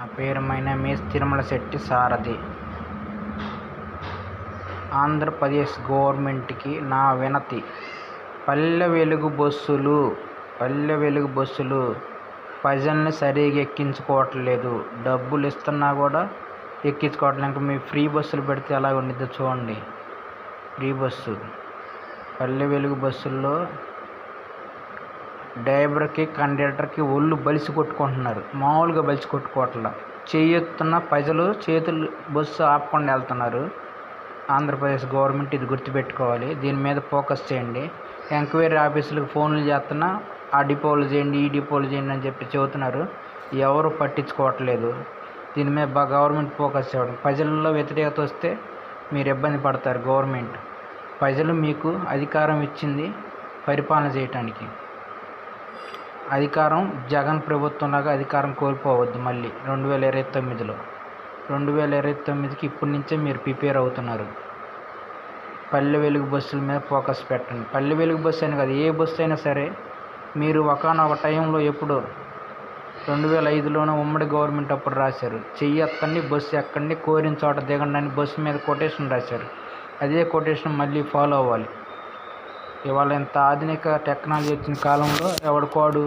నా పేరు మైనమేస్ తిరుమల శెట్టి సారథి. ఆంధ్రప్రదేశ్ గవర్నమెంట్కి నా వినతి. పల్లె వెలుగు బస్సులు పల్లె వెలుగు బస్సులు ప్రజల్ని సరిగా ఎక్కించుకోవట్లేదు. డబ్బులు ఇస్తున్నా కూడా ఎక్కించుకోవట్లేదు. ఇంకా మీ ఫ్రీ బస్సులు పెడితే ఎలా ఉండిద్దో చూడండి. Free bus. పల్లె వెలుగు బస్సుల్లో డ్రైవర్కి కండక్టర్కి ఒళ్ళు బలిసి కొట్టుకుంటున్నారు. మామూలుగా బలిసి కొట్టుకోవట్లా. చేయొత్తున్న ప్రజలు చేతులు బస్సు ఆపకుండా వెళ్తున్నారు. ఆంధ్రప్రదేశ్ గవర్నమెంట్ ఇది గుర్తుపెట్టుకోవాలి. దీని మీద ఫోకస్ చేయండి. ఎంక్వైరీ ఆఫీసులకు ఫోన్లు చేస్తున్నా ఆ డిపోలు చేయండి ఈ డిపోలు చేయండి అని చెప్పి చెబుతున్నారు. ఎవరు పట్టించుకోవట్లేదు. దీని మీద బాగా గవర్నమెంట్ ఫోకస్ చేయడం. ప్రజల్లో వ్యతిరేకత వస్తే మీరు ఇబ్బంది పడతారు గవర్నమెంట్. ప్రజలు మీకు అధికారం ఇచ్చింది పరిపాలన చేయటానికి. అధికారం జగన్ ప్రభుత్వంలాగా అధికారం కోల్పోవద్దు మళ్ళీ రెండు వేల ఇరవై తొమ్మిదిలో. రెండు వేల ఇరవై తొమ్మిదికి ఇప్పటి నుంచే మీరు ప్రిపేర్ అవుతున్నారు. పల్లె వెలుగు బస్సుల మీద ఫోకస్ పెట్టండి. పల్లె వెలుగు బస్సు అని కాదు ఏ బస్సు అయినా సరే మీరు ఒకనొక టైంలో ఎప్పుడు రెండు వేల ఐదులోనే ఉమ్మడి గవర్నమెంట్ అప్పుడు రాశారు. చెయ్యి ఎత్తండి బస్సు ఎక్కండి కోరిన చోట దిగండి అని బస్సు మీద కొటేషన్ రాశారు. అదే కొటేషన్ మళ్ళీ ఫాలో అవ్వాలి. ఇవాళ ఇంత ఆధునిక టెక్నాలజీ వచ్చిన కాలంలో ఎవడికోడు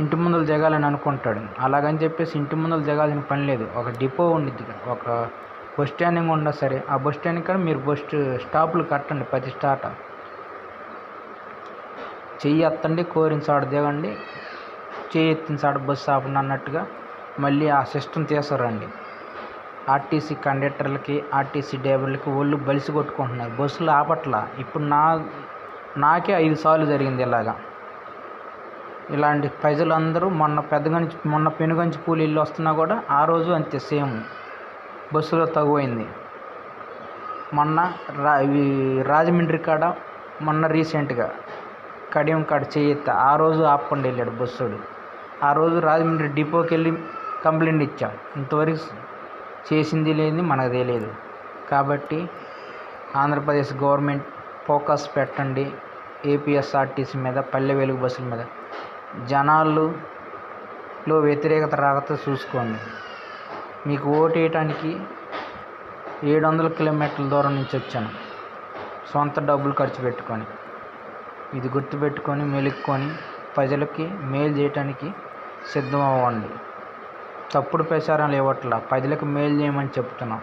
ఇంటి ముందర దిగాలని అనుకుంటాడు. అలాగని చెప్పేసి ఇంటి ముందర దిగాల్సిన పని లేదు. ఒక డిపో ఉండిద్ది ఒక బస్ స్టాండింగ్ ఉన్నా సరే ఆ బస్ స్టాండింగ్ కూడా మీరు బస్ స్టాపులు కట్టండి ప్రతి స్టాట. చెయ్యి ఎత్తండి కోరిన చోట దిగండి చెయ్యి ఎత్తిన చోట బస్సు ఆపండి అన్నట్టుగా మళ్ళీ ఆ సిస్టమ్ తీసుకురండి ఆర్టీసీ కండక్టర్లకి ఆర్టీసీ డ్రైవర్లకి ఒళ్ళు బలిసి కొట్టుకుంటున్నారు. బస్సులు ఆపట్ల. ఇప్పుడు నా నాకే ఐదు సార్లు జరిగింది ఇలాగా. ఇలాంటి ప్రజలందరూ మొన్న పెద్దగంచి మొన్న పెనుగంచి పూలు ఇల్లు వస్తున్నా కూడా ఆ రోజు అంతే సేమ్. బస్సులో తగువైంది మొన్న రా రాజమండ్రి కాడ మొన్న రీసెంట్గా కడియం కాడ చేయెత్త ఆ రోజు ఆపుకుండా వెళ్ళాడు బస్సుడు. ఆ రోజు రాజమండ్రి డిపోకి వెళ్ళి కంప్లైంట్ ఇచ్చాం. ఇంతవరకు చేసింది లేని మనకు తెలియదు. కాబట్టి ఆంధ్రప్రదేశ్ గవర్నమెంట్ ఫోకస్ పెట్టండి. ఏపీఎస్ఆర్టీసీ మీద పల్లె వెలుగు బస్సుల మీద. జనాల్లో వ్యతిరేకత రాకతో చూసుకోండి. మీకు ఓటు వేయటానికి ఏడు వందల కిలోమీటర్ల దూరం నుంచి వచ్చాను. సొంత డబ్బులు ఖర్చు పెట్టుకొని. ఇది గుర్తుపెట్టుకొని మెలుక్కొని ప్రజలకి మేలు చేయటానికి సిద్ధం అవ్వండి తప్పుడు ప్రచారాలు ఇవ్వట్లా ప్రజలకు మేలు చేయమని చెప్తున్నాం.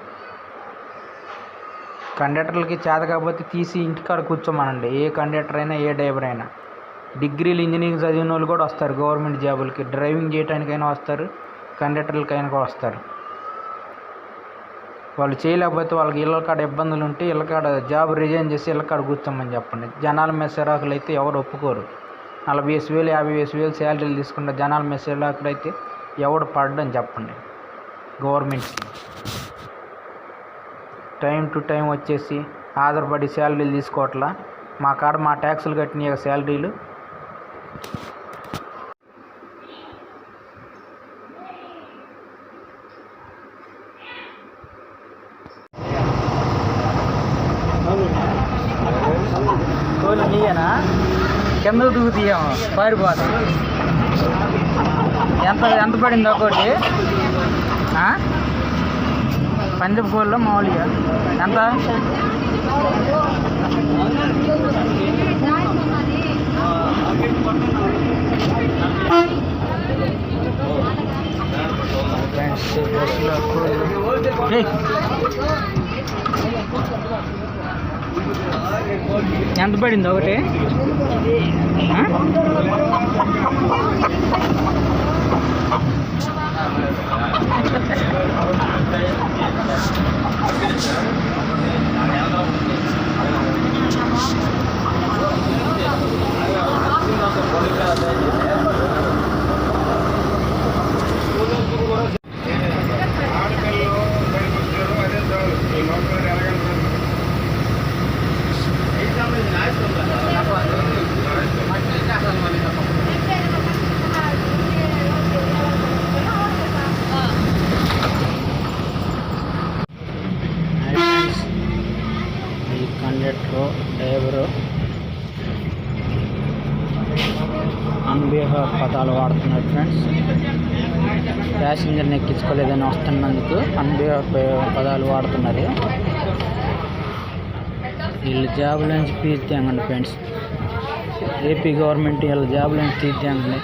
కండక్టర్లకి చేత కాకపోతే తీసి ఇంటికాడ కూర్చోమనండి. ఏ కండక్టర్ అయినా ఏ డ్రైవర్ అయినా. డిగ్రీలు ఇంజనీరింగ్ చదివిన వాళ్ళు కూడా వస్తారు గవర్నమెంట్ జాబులకి. డ్రైవింగ్ చేయడానికైనా వస్తారు కండక్టర్లకైనా కూడా వస్తారు. వాళ్ళు చేయలేకపోతే వాళ్ళకి ఇళ్ళ కాడ ఇబ్బందులు ఉంటే ఇళ్ళ కాడ జాబ్ రిజైన్ చేసి ఇళ్ళ కాడ కూర్చోమని చెప్పండి. జనాల మీద సిరాకులు అయితే ఎవరు ఒప్పుకోరు. నలభై వేసు వేలు యాభై వేసు వేలు శాలరీలు తీసుకుంటే జనాల మీద సిరాకులు అయితే ఎవడు పడ్డని చెప్పండి. గవర్నమెంట్కి. టైం టు టైం వచ్చేసి ఆధారపడి శాలరీలు తీసుకోవట్లా. మా కాడ మా ట్యాక్సులు కట్టిన శాలరీలు. నీయేనా? కింద దూకు తీయము. పారిపోతాం. ఎంత ఎంత పడింది ఒక్కోటి? పంజాబ్ కోళ్ళు మామూలుగా ఎంత ఫ్రెండ్స్ బస్సులో కోళ్ళు ఏయ్. ఎంత పడింది ఒకటి Thank you. ఫ్రెండ్స్ ప్యాసింజర్ని ఎక్కించుకోలేదని వస్తున్నందుకు అన్ని పదాలు వాడుతున్నారు. వీళ్ళు జాబుల నుంచి తీర్చామండి ఫ్రెండ్స్ ఏపీ గవర్నమెంట్ వీళ్ళ జాబుల నుంచి తీర్చామండి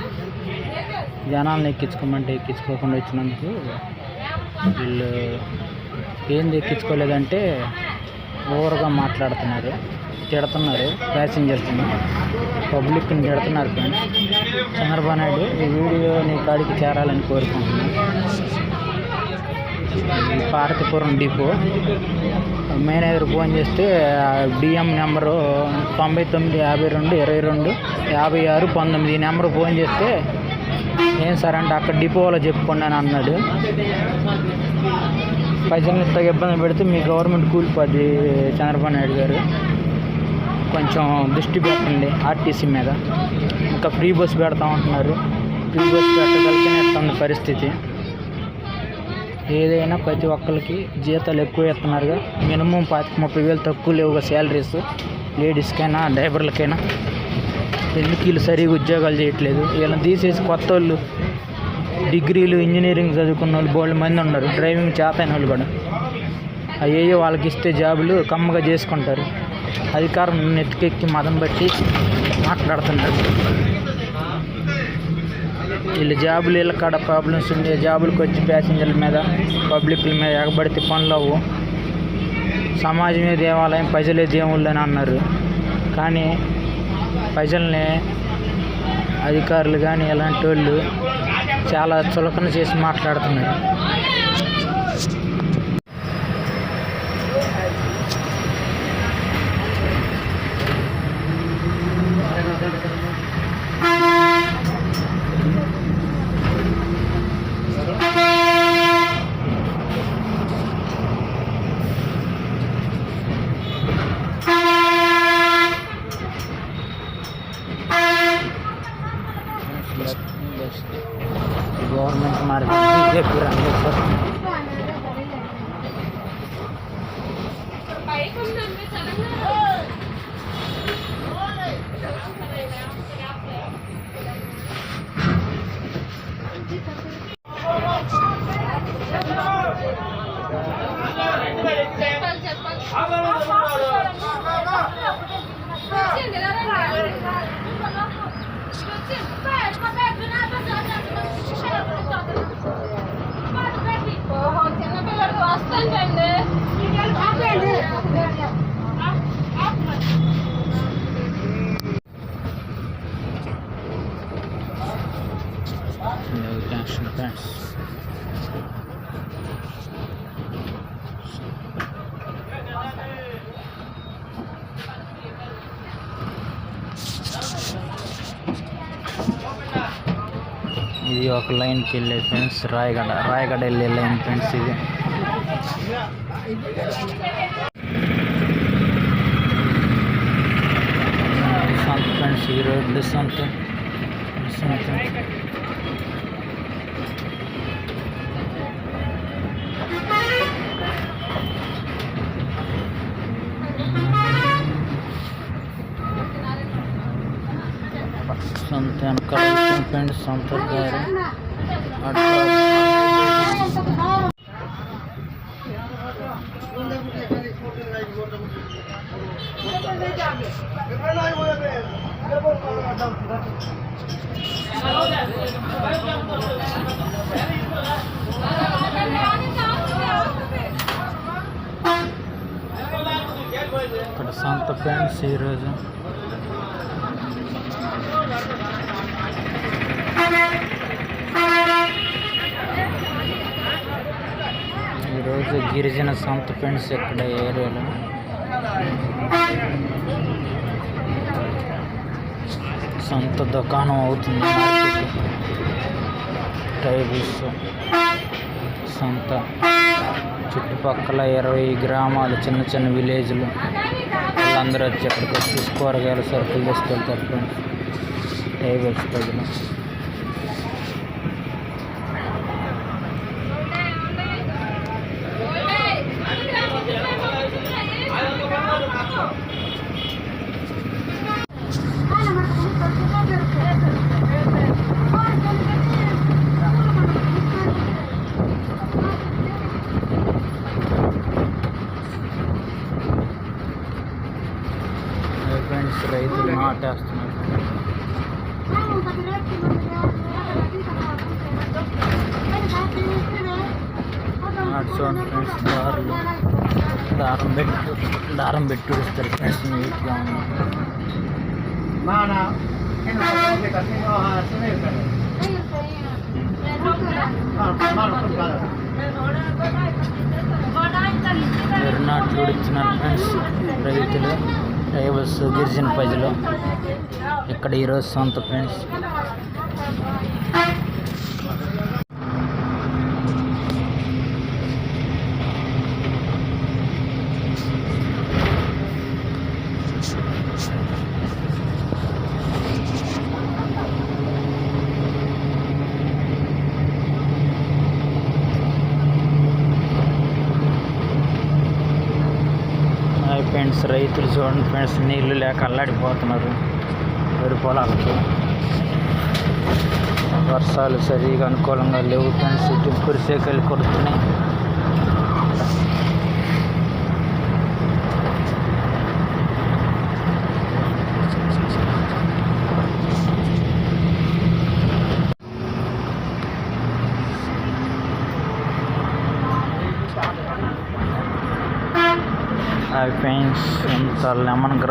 జనాలను ఎక్కించుకోమంటే ఎక్కించుకోకుండా వచ్చినందుకు వీళ్ళు ఏంది ఎక్కించుకోలేదంటే ఓవర్గా మాట్లాడుతున్నారు తిడుతున్నారు ప్యాసింజర్స్ని పబ్లిక్ని తిడుతున్నారు ఫ్రెండ్స్ చంద్రబాబు నాయుడు ఈ వీడియో నీ కాడికి చేరాలని కోరుకుంటున్నాను. ఈ డిపో. మేనేజర్ ఫోన్ చేస్తే డిఎం నెంబరు తొంభై తొమ్మిది యాభై రెండు ఇరవై రెండు యాభై ఆరు పంతొమ్మిది. ఈ నెంబర్ ఫోన్ చేస్తే ఏం సార్ అంటే అక్కడ డిపోలో చెప్పుకోండి అని అన్నాడు. పైసలు ఇంతగా ఇబ్బంది పెడితే మీ గవర్నమెంట్ కూలిపోద్ది చంద్రబాబు నాయుడు గారు. కొంచెం దృష్టి పెట్టండి ఆర్టీసీ మీద. ఇంకా ఫ్రీ బస్ పెడతామంటున్నారు ఫ్రీ బస్ పెట్టగలిగినట్టుంది పరిస్థితి. ఏదైనా ప్రతి ఒక్కరికి జీతాలు ఎక్కువ ఇస్తున్నారుగా. మినిమం పాతిక ముప్పై వేలు తక్కువ లేవుగా శాలరీస్. లేడీస్కైనా డ్రైవర్లకైనా. ఎందుకు వీళ్ళు సరిగా ఉద్యోగాలు చేయట్లేదు? వీళ్ళని తీసేసి కొత్త వాళ్ళు డిగ్రీలు ఇంజనీరింగ్ చదువుకున్న వాళ్ళు బోల్డ్ మంది ఉన్నారు. డ్రైవింగ్ చేతైన వాళ్ళు కూడా. అయ్యో వాళ్ళకి ఇస్తే జాబులు కమ్మగా చేసుకుంటారు. అధికారం నెత్తికెక్కి మదం బట్టి మాట్లాడుతున్నారు. వీళ్ళు జాబులు వీళ్ళ కాడ ప్రాబ్లమ్స్ ఉండే జాబులకు వచ్చి ప్యాసింజర్ల మీద పబ్లిక్ల మీద ఎగబడితే పనులు అవ్వు. సమాజమే దేవాలయం ప్రజలే దేవుళ్ళు అని అన్నారు. కానీ ప్రజల్ని అధికారులు కానీ ఇలాంటి వాళ్ళు చాలా చులకన చేసి మాట్లాడుతున్నారు. No dash and press. ఇది ఒక లైన్కి వెళ్ళే ఫ్రెండ్స్ రాయగడ రాయగడ వెళ్ళే లైన్ ఫ్రెండ్స్ ఇది సంత ఫ్రెండ్స్ ఈ రోడ్డు సంత సంత సంత వెనకాల ఫ్రెండ్స్ సంతోష్ గారు. ఇక్కడ సంత ఫ్రెండ్స్ ఈరోజు ఈరోజు గిరిజన సంత ఫ్రెండ్స్ ఇక్కడ ఏరియాలో? సొంత దుకాణం అవుతుంది. మార్కెట్ టైబుల్స్. సొంత. చుట్టుపక్కల ఇరవై గ్రామాలు చిన్న చిన్న విలేజ్లు. వాళ్ళందరూ వచ్చి అక్కడికి వచ్చి కూరగాయలు సరుకులు తీసుకెళ్తారు ఫ్రెండ్స్. టైబుల్స్ ప్రజలు చూడండి ఫ్రెండ్స్ దారులు దారం పెట్టు దారం పెట్టు ఇస్తారు ఫ్రెండ్స్ నీట్గా ఉంది నాట్లు ఇచ్చినారు ఫ్రెండ్స్ రైతులు రైవల్స్ గిరిజన ప్రజలు ఇక్కడ ఈరోజు సొంత ఫ్రెండ్స్ హాయ్ ఫ్రెండ్స్ రైతులు చూడండి ఫ్రెండ్స్ నీళ్ళు లేక అల్లాడిపోతున్నారు. వరి పొలాలకు. వర్షాలు సరిగా అనుకూలంగా లేవు ఫ్రెండ్స్. ఇటు కురిసేకలు కొడుతున్నాయి. హాయ్ ఫ్రెండ్స్ ఇంత లెమన్ గ్రాస్